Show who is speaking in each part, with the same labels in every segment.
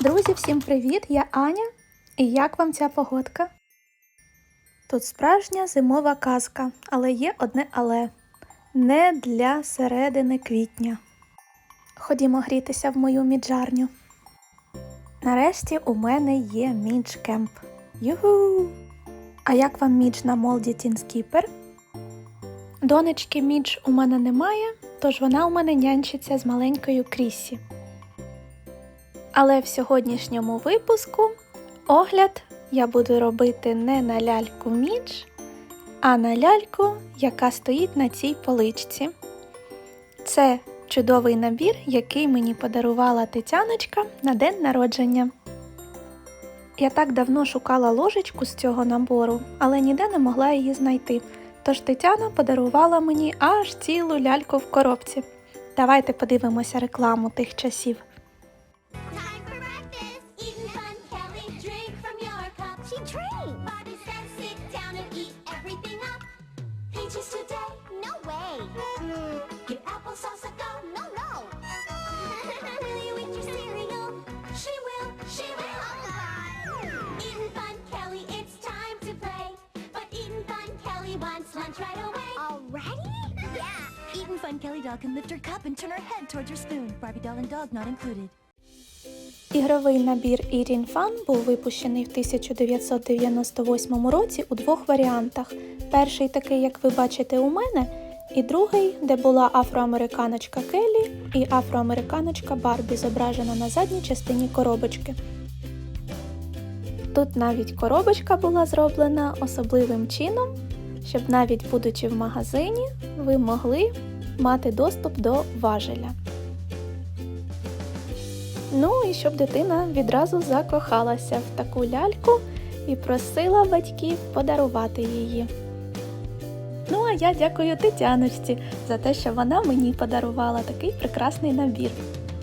Speaker 1: Друзі, всім привіт! Я Аня. І як вам ця погодка? Тут справжня зимова казка, але є одне але не для середини квітня. Ходімо грітися в мою міджарню. Нарешті у мене є мідж кемп. Югу! А як вам мідж на молді Тінскіпер? Донечки мідж у мене немає, тож вона у мене нянчиться з маленькою Крісі. Але в сьогоднішньому випуску огляд я буду робити не на ляльку Мідж, а на ляльку, яка стоїть на цій поличці. Це чудовий набір, який мені подарувала Тетяночка на день народження. Я так давно шукала ложечку з цього набору, але ніде не могла її знайти. Тож Тетяна подарувала мені аж цілу ляльку в коробці. Давайте подивимося рекламу тих часів.
Speaker 2: No way. Give applesauce a go? No, no. will you eat your cereal? She will. She will. Eating fun, Kelly. It's time to play. But eating fun, Kelly wants lunch right away. Already? Yeah.
Speaker 3: Eaten Fun Kelly doll can lift her cup and turn her head towards your spoon. Barbie doll and dog not included.
Speaker 1: Ігровий набір Eating Fun був випущений в 1998 році у двох варіантах. Перший такий, як ви бачите у мене, і другий, де була афроамериканочка Келлі і афроамериканочка Барбі, зображена на задній частині коробочки. Тут навіть коробочка була зроблена особливим чином, щоб навіть будучи в магазині, ви могли мати доступ до важеля. Ну і щоб дитина відразу закохалася в таку ляльку і просила батьків подарувати її. Ну, а я дякую Тетяночці за те, що вона мені подарувала такий прекрасний набір.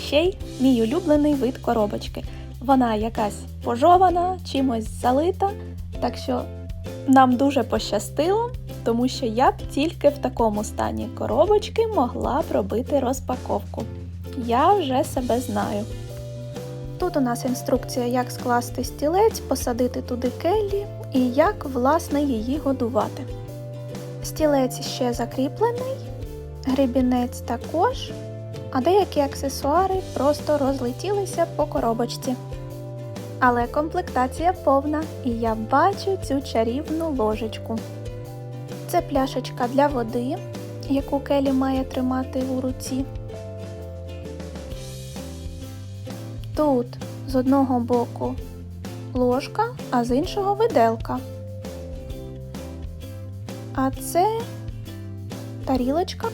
Speaker 1: Ще й мій улюблений вид коробочки. Вона якась пожована, чимось залита, так що нам дуже пощастило, тому що я б тільки в такому стані коробочки могла б робити розпаковку. Я вже себе знаю. Тут у нас інструкція, як скласти стілець, посадити туди келлі і як власне її годувати. Стілець ще закріплений, гребінець також, а деякі аксесуари просто розлетілися по коробочці. Але комплектація повна, і я бачу цю чарівну ложечку. Це пляшечка для води, яку Келі має тримати у руці. Тут з одного боку ложка, а з іншого виделка. А це тарілочка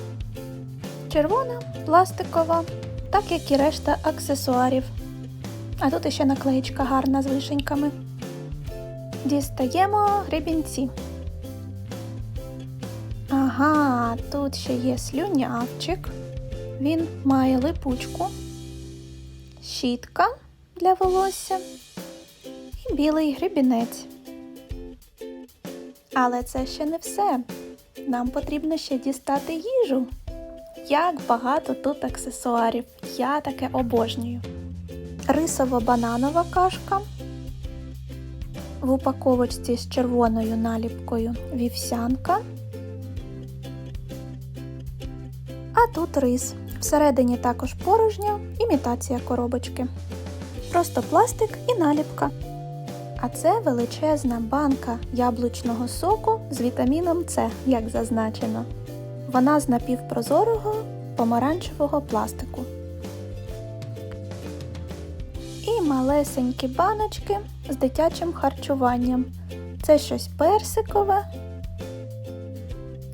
Speaker 1: червона, пластикова, так як і решта аксесуарів. А тут іще наклеїчка гарна з вишеньками. Дістаємо гребінці. Ага, тут ще є слюнявчик. Він має липучку щітка для волосся і білий гребінець. Але це ще не все. Нам потрібно ще дістати їжу. Як багато тут аксесуарів. Я таке обожнюю. Рисово-бананова кашка. В упаковочці з червоною наліпкою вівсянка. А тут рис. Всередині також порожня, імітація коробочки. Просто пластик і наліпка. А це величезна банка яблучного соку з вітаміном С, як зазначено. Вона з напівпрозорого помаранчевого пластику. І малесенькі баночки з дитячим харчуванням. Це щось персикове.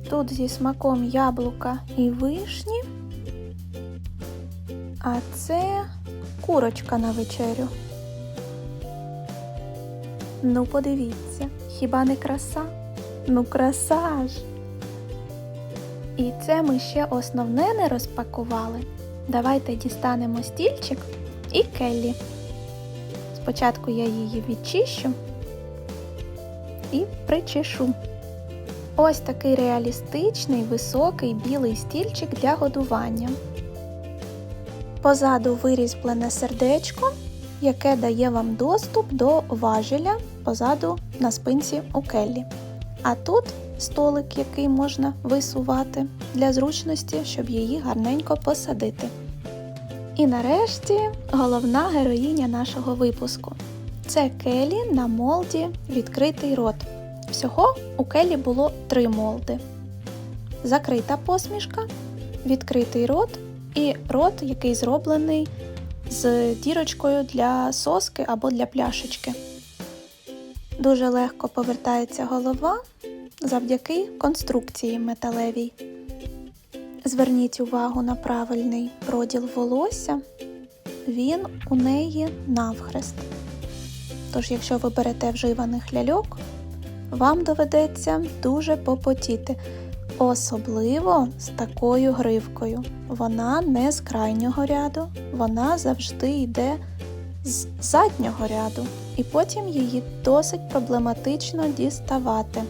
Speaker 1: Тут зі смаком яблука і вишні. А це курочка на вечерю. Ну, подивіться, хіба не краса? Ну, краса ж! І це ми ще основне не розпакували. Давайте дістанемо стільчик і келлі. Спочатку я її відчищу і причешу. Ось такий реалістичний високий білий стільчик для годування. Позаду вирізблене сердечко, яке дає вам доступ до важеля позаду на спинці у келлі. А тут столик, який можна висувати для зручності, щоб її гарненько посадити. І нарешті головна героїня нашого випуску. Це Келі на молді відкритий рот. Всього у Келі було три молди: закрита посмішка, відкритий рот і рот, який зроблений з дірочкою для соски або для пляшечки. Дуже легко повертається голова завдяки конструкції металевій. Зверніть увагу на правильний проділ волосся. Він у неї навхрест. Тож, якщо ви берете вживаних ляльок, вам доведеться дуже попотіти, особливо з такою гривкою. Вона не з крайнього ряду, вона завжди йде з заднього ряду, і потім її досить проблематично діставати.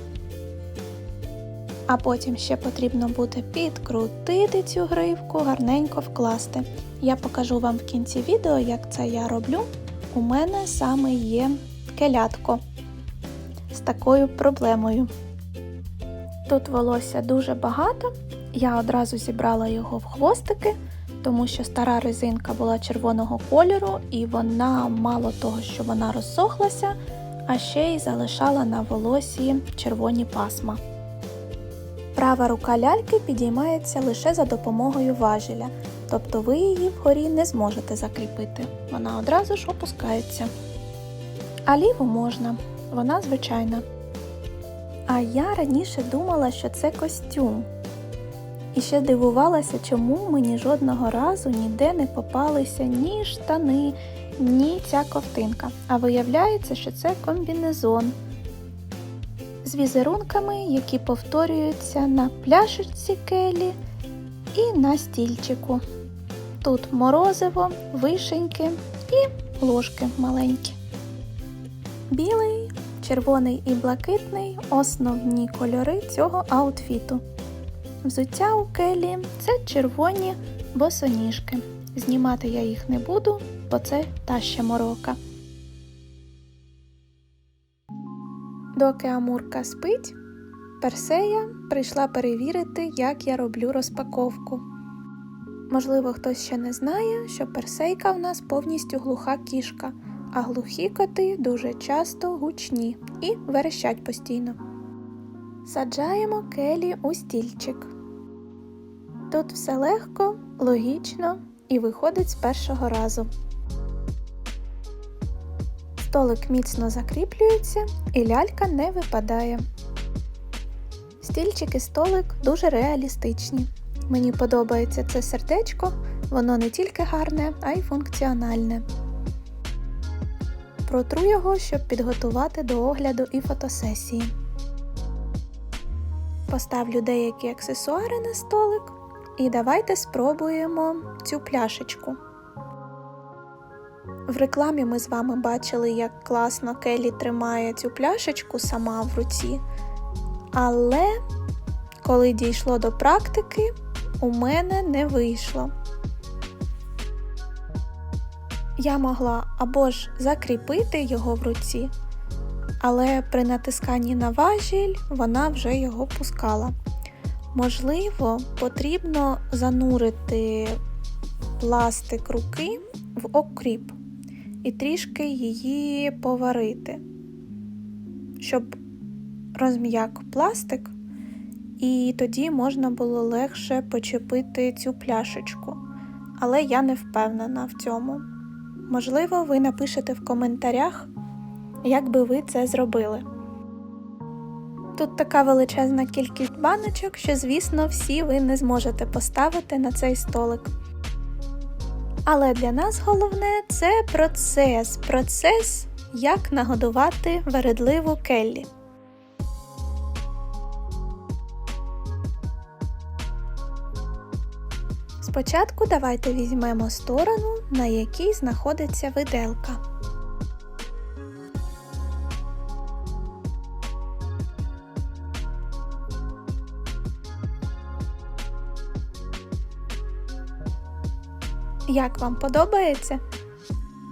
Speaker 1: А потім ще потрібно буде підкрутити цю гривку, гарненько вкласти. Я покажу вам в кінці відео, як це я роблю. У мене саме є келятко з такою проблемою. Тут волосся дуже багато, я одразу зібрала його в хвостики, тому що стара резинка була червоного кольору, і вона мало того, що вона розсохлася, а ще й залишала на волосі червоні пасма. Права рука ляльки підіймається лише за допомогою важеля, тобто ви її вгорі не зможете закріпити. Вона одразу ж опускається. А ліву можна, вона звичайна. А я раніше думала, що це костюм. І ще дивувалася, чому мені жодного разу ніде не попалися ні штани, ні ця ковтинка. А виявляється, що це комбінезон з візерунками, які повторюються на пляшечці келі і на стільчику. Тут морозиво, вишеньки і ложки маленькі. Білий, червоний і блакитний основні кольори цього аутфіту. Взуття у келі це червоні босоніжки. Знімати я їх не буду, бо це та ще морока. Доки Амурка спить, Персея прийшла перевірити, як я роблю розпаковку. Можливо, хтось ще не знає, що персейка в нас повністю глуха кішка, а глухі коти дуже часто гучні і верещать постійно. Саджаємо келі у стільчик. Тут все легко, логічно і виходить з першого разу. Столик міцно закріплюється і лялька не випадає. Стільчик і столик дуже реалістичні. Мені подобається це сердечко, воно не тільки гарне, а й функціональне. Протру його, щоб підготувати до огляду і фотосесії. Поставлю деякі аксесуари на столик і давайте спробуємо цю пляшечку. В рекламі ми з вами бачили, як класно Келі тримає цю пляшечку сама в руці. Але коли дійшло до практики, у мене не вийшло. Я могла або ж закріпити його в руці, але при натисканні на важіль вона вже його пускала. Можливо, потрібно занурити пластик руки в окріп і трішки її поварити, щоб розм'як пластик, і тоді можна було легше почепити цю пляшечку. Але я не впевнена в цьому. Можливо, ви напишете в коментарях, як би ви це зробили. Тут така величезна кількість баночок, що, звісно, всі ви не зможете поставити на цей столик. Але для нас головне це процес. Процес, як нагодувати вередливу келлі. Спочатку давайте візьмемо сторону, на якій знаходиться виделка. Як вам подобається?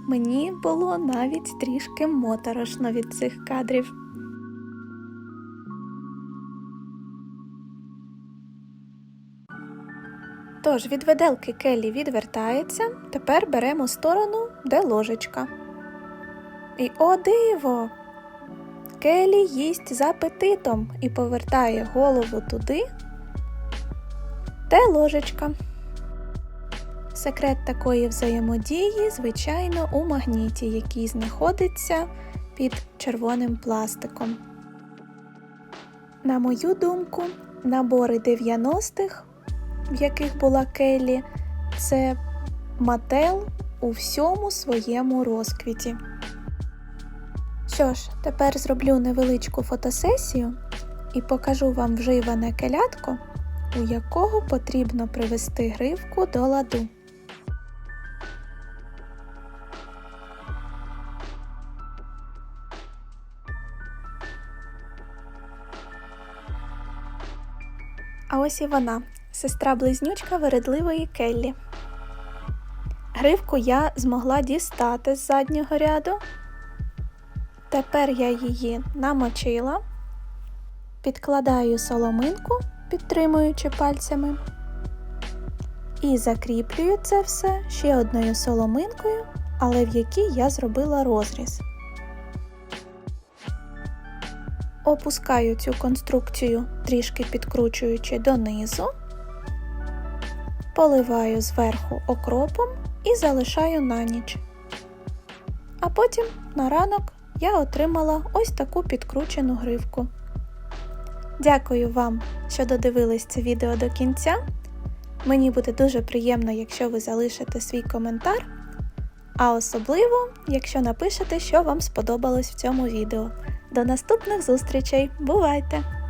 Speaker 1: Мені було навіть трішки моторошно від цих кадрів. Тож від виделки Келлі відвертається, тепер беремо сторону, де ложечка. І о диво! Келлі їсть з апетитом і повертає голову туди, де ложечка. Секрет такої взаємодії, звичайно, у магніті, який знаходиться під червоним пластиком. На мою думку, набори 90-х, в яких була Келлі, це Мател у всьому своєму розквіті. Що ж, тепер зроблю невеличку фотосесію і покажу вам вживане келятко, у якого потрібно привести гривку до ладу. А ось і вона, сестра-близнючка вередливої Келлі. Гривку я змогла дістати з заднього ряду. Тепер я її намочила, підкладаю соломинку, підтримуючи пальцями, і закріплюю це все ще одною соломинкою, але в якій я зробила розріз. Опускаю цю конструкцію, трішки підкручуючи донизу, поливаю зверху окропом і залишаю на ніч. А потім на ранок я отримала ось таку підкручену гривку. Дякую вам, що додивились це відео до кінця. Мені буде дуже приємно, якщо ви залишите свій коментар, а особливо, якщо напишете, що вам сподобалось в цьому відео. До наступних зустрічей! Бувайте!